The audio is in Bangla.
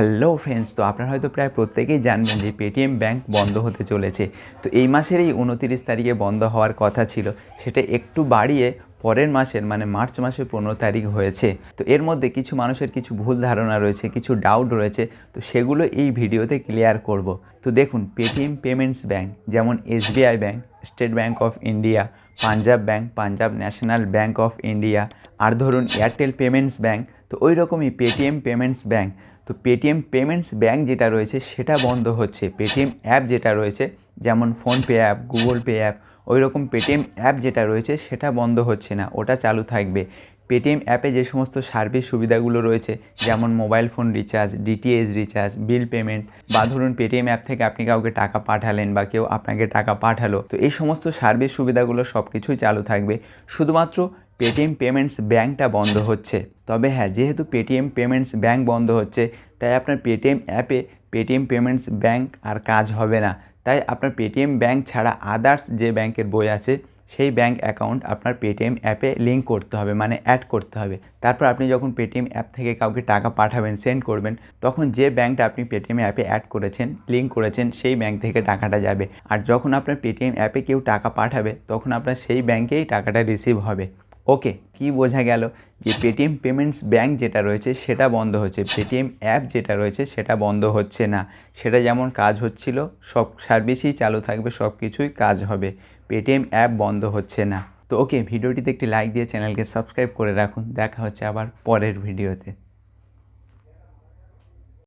হ্যালো ফ্রেন্ডস তো আপনারা হয়তো প্রায় প্রত্যেকেই জানবেন যে পেটিএম ব্যাংক বন্ধ হতে চলেছে। তো এই মাসের এই উনতিরিশ তারিখে বন্ধ হওয়ার কথা ছিল, সেটা একটু বাড়িয়ে পরের মাসের মানে মার্চ মাসের পনেরো তারিখ হয়েছে। তো এর মধ্যে কিছু মানুষের কিছু ভুল ধারণা রয়েছে, কিছু ডাউট রয়েছে, তো সেগুলো এই ভিডিওতে ক্লিয়ার করব। তো দেখুন পেটিএম পেমেন্টস ব্যাংক যেমন SBI bank State Bank of India Punjab bank Punjab National Bank of India আর ধরুন এয়ারটেল পেমেন্টস ব্যাংক তো ওই রকমই পেটিএম পেমেন্টস ব্যাংক তো পেটিএম পেমেন্টস ব্যাঙ্ক যেটা রয়েছে, সেটা বন্ধ হচ্ছে। পেটিএম অ্যাপ যেটা রয়েছে, যেমন PhonePe app Google Pay app ওই রকম পেটিএম অ্যাপ যেটা রয়েছে, সেটা বন্ধ হচ্ছে না, ওটা চালু থাকবে। পেটিএম অ্যাপে যে সমস্ত সার্ভিস সুবিধাগুলো রয়েছে, যেমন mobile phone recharge DTH recharge bill payment বা ধরুন পেটিএম অ্যাপ থেকে আপনি কাউকে টাকা পাঠালেন, বা কেউ আপনাকে টাকা পাঠালো, তো এই সমস্ত সার্ভিস সুবিধাগুলো সব কিছুই চালু থাকবে। শুধুমাত্র পেটিএম পেমেন্টস ব্যাঙ্কটা বন্ধ হচ্ছে। তবে হ্যাঁ যেহেতু পেটিএম পেমেন্টস ব্যাঙ্ক বন্ধ হচ্ছে, তাই আপনার পেটিএম অ্যাপে পেটিএম পেমেন্টস ব্যাঙ্ক আর কাজ হবে না। তাই আপনার পেটিএম ব্যাঙ্ক ছাড়া আদার্স যে ব্যাংকের বই আছে, সেই ব্যাঙ্ক অ্যাকাউন্ট আপনার পেটিএম অ্যাপে লিঙ্ক করতে হবে মানে অ্যাড করতে হবে। তারপর আপনি যখন পেটিএম অ্যাপ থেকে কাউকে টাকা পাঠাবেন সেন্ড করবেন, তখন যে ব্যাঙ্কটা আপনি পেটিএম অ্যাপে অ্যাড করেছেন লিঙ্ক করেছেন, সেই ব্যাঙ্ক থেকে টাকাটা যাবে। আর যখন আপনার পেটিএম অ্যাপে কেউ টাকা পাঠাবে, তখন আপনার সেই ব্যাঙ্কেই টাকাটা রিসিভ হবে। ওকে, কি বোঝা গেল যে পেটিএম পেমেন্টস ব্যাঙ্ক যেটা রয়েছে সেটা বন্ধ হচ্ছে। পেটিএম অ্যাপ যেটা রয়েছে সেটা বন্ধ হচ্ছে না। সেটা যেমন কাজ হচ্ছিল, সব সার্ভিসই চালু থাকবে, সব কিছুই কাজ হবে। পেটিএম অ্যাপ বন্ধ হচ্ছে না। তো ওকে, ভিডিওটিতে একটি লাইক দিয়ে চ্যানেলকে সাবস্ক্রাইব করে রাখুন। দেখা হচ্ছে আবার পরের ভিডিওতে।